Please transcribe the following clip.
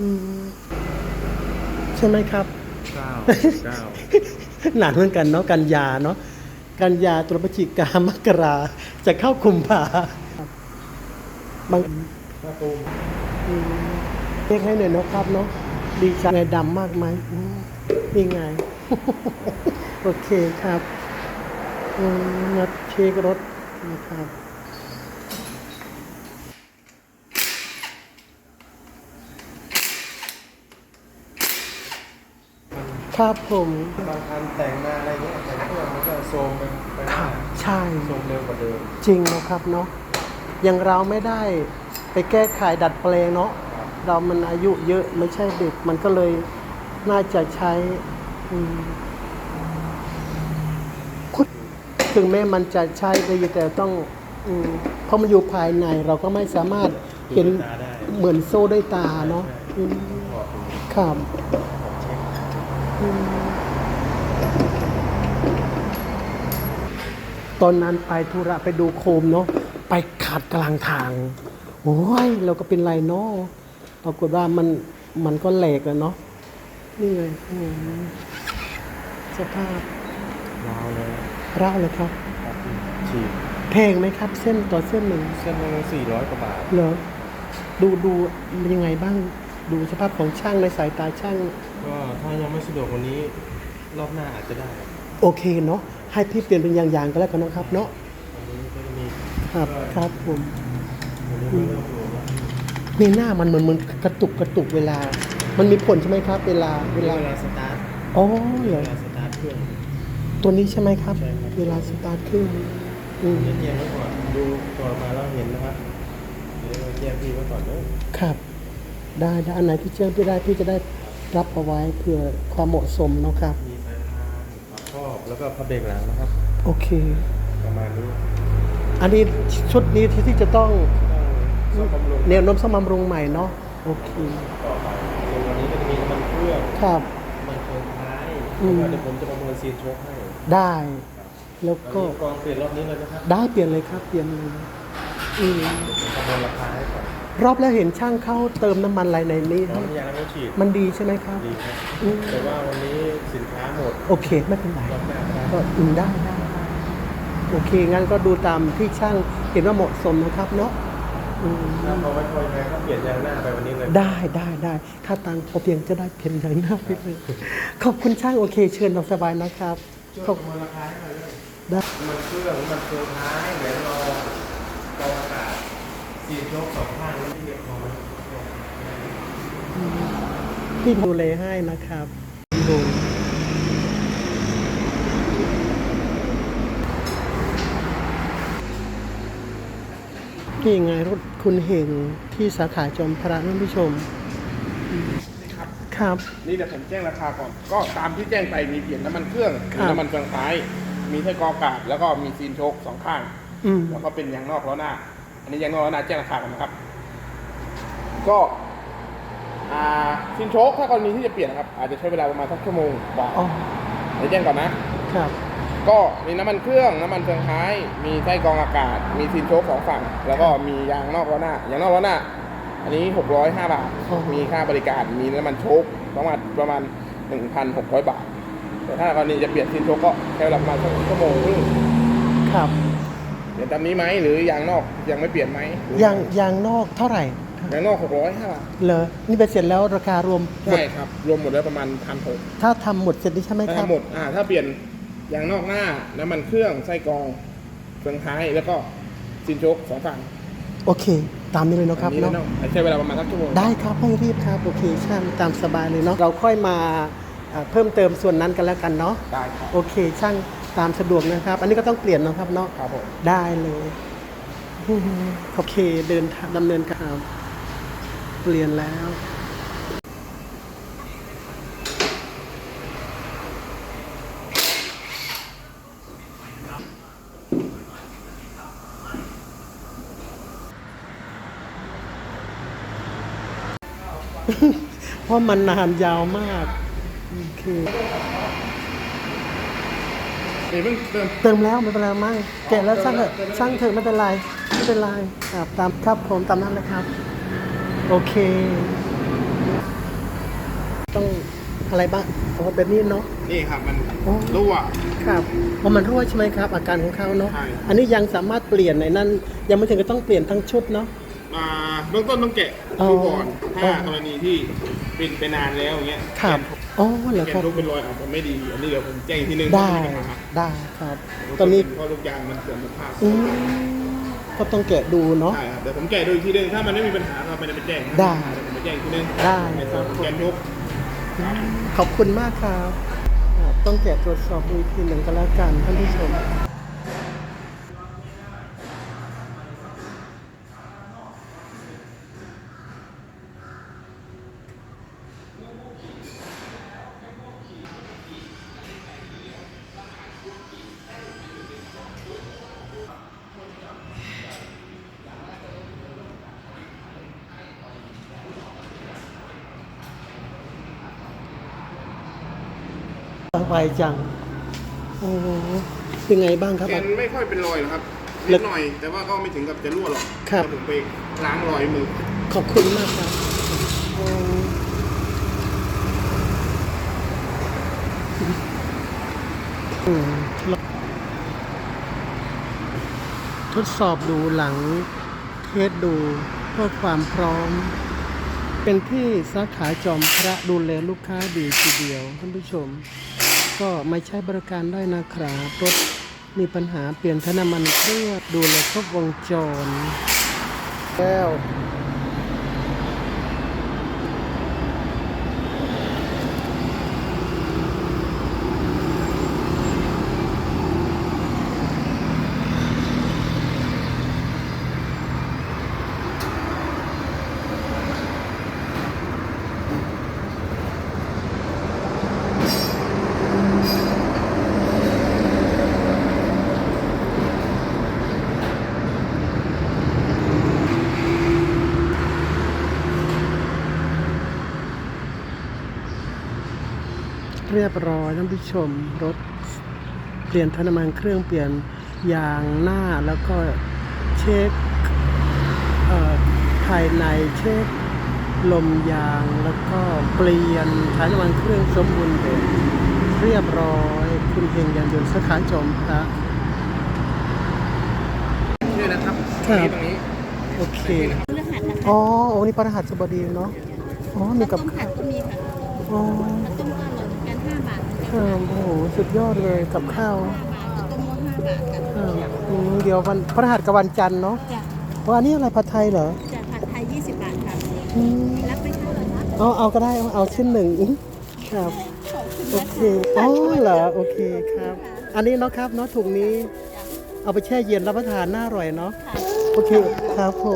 อืมใช่ไหมครับ เก้าเก้าหนักเหมือนกันเนาะกันยาเนาะกันยาตุลพฤศจิกามกราจะเข้าคุมภาบางประตูมอืมเรียกให้หน่อยเนาะครับเนาะดีใจไงดำมากไหมอืมนี่ไง โอเคครับอืมงัดเช็ครถนะครับ ครับผมบางคันแต่งมาอะไรเงี้ยแต่งเครื่องมันก็โซมไปไปหคน้ารับใช่ โซมเร็วกว่าเดิมจริงนะครับเนาะอย่างเราไม่ได้ไปแก้ไขดัดแปลงเนาะเรามันอายุเยอะไม่ใช่เด็กมันก็เลยน่าจะใช้อืมถึงแม้มันจะใช้ได้อยู่แต่ต้องอมเพราะมันอยู่ภายในเราก็ไม่สามารถเห็นดูด้วยตาได้เหมือนโซ่ด้วยตาเนาะอืมถอดดูครับของเช็คอืม ตอนนั้นไปธุระไปดูโคมเนาะไปขาดกลางทาง โอ้ย เราก็เป็นไรเนาะปรากฏว่ามันมันก็แหลกอะเนาะนี่ไงอืมสภาพยาวเลยเร่าเลยครับครับฉีดแพงไหมครับ เส้นต่อเส้นหนึ่งเส้นหนึงสี่ร้อยกว่าบาทเหรอดูดูยังไงบ้าง ดูสภาพของช่างในสายตาช่าง ก็ถ้ายังไม่สะดวกวันนี้รอบหน้าอาจจะได้โอเคเนาะให้พี่เปลี่ยนเป็นอย่างๆก็แล้วกันนะครับเนาะวันนี้ก็จะมีครับครับผมวันนี้มันเริ่มรวมแล้วนี่หน้ามันเหมือนเหมือนกระตุกกระตุกเวลา มันมีผลใช่ไหมครับ เวลาเวเวลาลาสตาร์ทอ๋อเวเหรอลาสตาร์ทเครื่อง ตัวนี้ใช่ไหมครับ ใช่ครับ เวลาสตาร์ทเครื่องอืมเดี๋ยวแจ้งไว้ก่อนดูก่อนมาแล้วเห็นนะครับเดี๋ยวเราแจ้งพี่ไว้ก่อนเนอะครับ ได้ได้อันไหนที่เชื่อพี่ได้พี่จะได้รับเอาไว้เพื่อความเหมาะสมเนาะครับ มีสายพานฝาครอบแล้วก็พับเบรกหลังนะครับ โอเค ประมาณนี้อันนี้ชุดนี้ที่ที่จะต้องต้องซ่อมบำรุงแนวโน้มสมำรุงใหม่เนาะโอเคต่อไปส่วนวันนี้ก็จะมีน้ำมันเครื่องครับ น้ำมันเครื่องท้ายอืม แล้วก็เดี๋ยวผมจะประเมินซีนโชคให้ได้ แล้วตอนก็นี้กองเปลี่ยนรอบนี้เลยนะครับได้เปลี่ยนเลยครับ เปลี่ยนเลยอืม ผมประเมินราคาให้ก่อน รอบแล้วเห็นช่างเข้าเติมน้ำมันอะไรในนี้ น้องให้ยางน้ำฉีดมันดีใช่ไหมครับ ดีครับอืม แต่ว่าวันนี้สินค้าหมดโอเคไม่เป็นไร รอบหน้าได้ก็อืมได้ได้ได้โอเค งั้นก็ดูตามที่ช่างเห็นว่าเหมาะสมนะครับเนาะอืมถ้าเขาไม่ค่อยแพงก็เปลี่ยนยางหน้าไปวันนี้เลย ได้ได้ได้ค่าตังค์พอเพียงจะได้เพียงอย่างหน้าไปเลยขอบคุณช่างโอเค เชิญนอนสบายนะครับช่วยประเมินราคาให้หน่อยเลยได้น้ำมันเครื่องน้ำมันเครื่องท้ายเหรียญรอกองอากาศ ซีนโชคสองข้างแล้วที่เรียกพอไหมพี่ดูแลให้นะครับดูนี่ไงรถคุณเฮงที่สาขาจอมพระท่านผู้ชม ครับครับ นี่เดี๋ยวผมแจ้งราคาก่อน ก็ตามที่แจ้งไปมีเปลี่ยนน้ำมันเครื่องครัมีบน้ำมันเฟืองท้าย มีไส้กรองอากาศแล้วก็มีซีนโชคสองข้างอืมแล้วก็เป็นยางนอกล้อหน้า อันนี้ยางนอกล้อหน้าแจ้งราคากันนะครับ ก็อ่าซีนโชคถ้ากรณีที่จะเปลี่ยนนะครับ อาจจะใช้เวลาประมาณสักชั่วโมงกว่าอ๋อเดี๋ยวแจ้งก่อนนะครับ ก็มีน้ำมันเครื่องน้ำมันเฟืองท้าย มีไส้กรองอากาศ มีซีนโชคสองฝั่ง แล้วก็มียางนอกล้อหน้ายางนอกล้อหน้า อันนี้ 605 บาท มีค่าบริการ มีน้ำมันโชคประมาณประมาณ 1,600 บาท แต่ถ้ากรณีจะเปลี่ยนซีนโชคก็ใช้เวลาประมาณสักชั่วโมงครึ่งครับ เปลี่ยนตามนี้ไหมหรือยางนอกยังไม่เปลี่ยนไหมหรือยางยางนอกเท่าไหร่ยางนอก605บาทเหรอนี่ไปเสร็จแล้วราคารวมหมดใช่ครับ รวมหมดแล้วประมาณพันหกถ้าทำหมดเสร็จนี่ใช่ไหมคถ้ารับหมดอ่าถ้าเปลี่ยนยางนอกหน้าน้ำมันเครื่องไส้กรองเฟืองท้ายแล้วก็ซีนโชคสองฝั่งโอเค ตามนี้เลยเนาะครับอันนี้เนาะเนาะใช้เวลาประมาณสักชั่วโมง ได้ครับไม่รีบครับ โอเคช่างตามสบายเลยเนาะเราค่อยมาอ่าเพิ่มเติมส่วนนั้นกันแล้วกันเนาะได้ครับ โอเคช่าง ตามสะดวกนะครับ อันนี้ก็ต้องเปลี่ยนนะครับเนาะครับผมได้เลยอือฮึโอเคเดินทางดำเนินการเปลี่ยนแล้วเพราะมันนานยาวมากโอ เคเดี๋ยวเพิ่งเติม เติมแล้วไม่เป็นไรมั้งแกะแล้วช่างเถอะช่างเถอะไม่เป็นไรไม่เป็นไรครับตามครับผมตามนั้นนะครับ โอเค ต้องอะไรบ้างอ๋อแบบนี้เนาะ นี่ครับมันอ๋อรั่ว ครับเพราะมันรั่วใช่ไหมครับ อาการของเขาเนาะใช่ อันนี้ยังสามารถเปลี่ยนในนั้น ยังไม่ถึงกับต้องเปลี่ยนทั้งชุดเนาะ มาเบื้องต้นต้องแกะอ๋อดูก่อนถ้าอ๋อกรณีที่เป็นไปนานแล้วอย่างเงี้ยครับ อ๋อเหรอแกครับนทุกเป็นรอยอาจจะไม่ดีอันนี้เดี๋ยวผมแจ้งอีกทีนึงได้ม่มีปัญหาได้ครับ ตอนนี้เพราะลูกยางมันเสื่อมสภาพอืมก็ต้องแกะดูเนาะ ใช่ครับเดี๋ยวผมแกะดูอีกทีนึงถ้ามันไม่มีปัญหาเราไม่ได้ไปแจ้งนะได้เดี๋ยวผมไปแจ้งอีกทีนึงได้ ในส่วนของแกนทุกขอบคุณมากครับอ่าต้องแกะตรวจสอบดูอีกทีหนึ่งก็แล้วกันท่านผู้ชม สบายจัง โอ้โหเป็นไงบ้างครับ แกนไม่ค่อยเป็นรอยหรอกครับแล้นิวดหน่อย แต่ว่าก็ไม่ถึงกับจะรั่วหรอกครับผมไปล้างรอยมือ ขอบคุณมากครับโอ้อืมแล้วทดสอบดูหลังเทสดูเพื่อความพร้อม เป็นที่สาขาจอมพระดูแลลูกค้าดีทีเดียวท่านผู้ชม ก็ไม่ใช้บริการได้นะครับรถมีปัญหาเปลี่ยนทน้ำมันเครื่องดูแลครบวงจร แล้ว เรียบร้อยท่านผู้ชมรถเปลี่ยนทน้ำมันเครื่องเปลี่ยนยางหน้าแล้วก็เช็คเอ่อภายในเช็คลมยางแล้วก็เปลี่ยนถ่ายน้ำมันเครื่องสมบูรณ์แบบเรียบร้อย คุณเฮงยานยนต์สาขาจอมพระนี่นะครับครับตรงนี้โอเคพฤหัสนะคะอ๋อโอ้นี่พระรหัสบดีเนาะอ๋อมีกับต้มผัข้าวดก็มีค่ะอ๋อ 5บาทครับโอ้โหสุดยอดเลยกับข้าว5บาทข้าวต้มก็5บาทกันครับอืมเดี๋ยววันพระรหัสกับวันจันทร์เนาะจะว่าอันนี้อะไรผัดไทยเหรอจะผัดไทย 20 บาทค่ะอืมรับไปเท่าไหร่คะเอาเอาก็ได้เอาเอาชิ้นหนึ่งอื้อครับ ขอบคุณโอนะเคคะอ๋อเหรอโอเคครับ อันนี้เนาะครับเนาะถุงนี้ เอาไปแช่เย็นรับประทานน่าอร่อยเนาะค่ะโอเคครับผม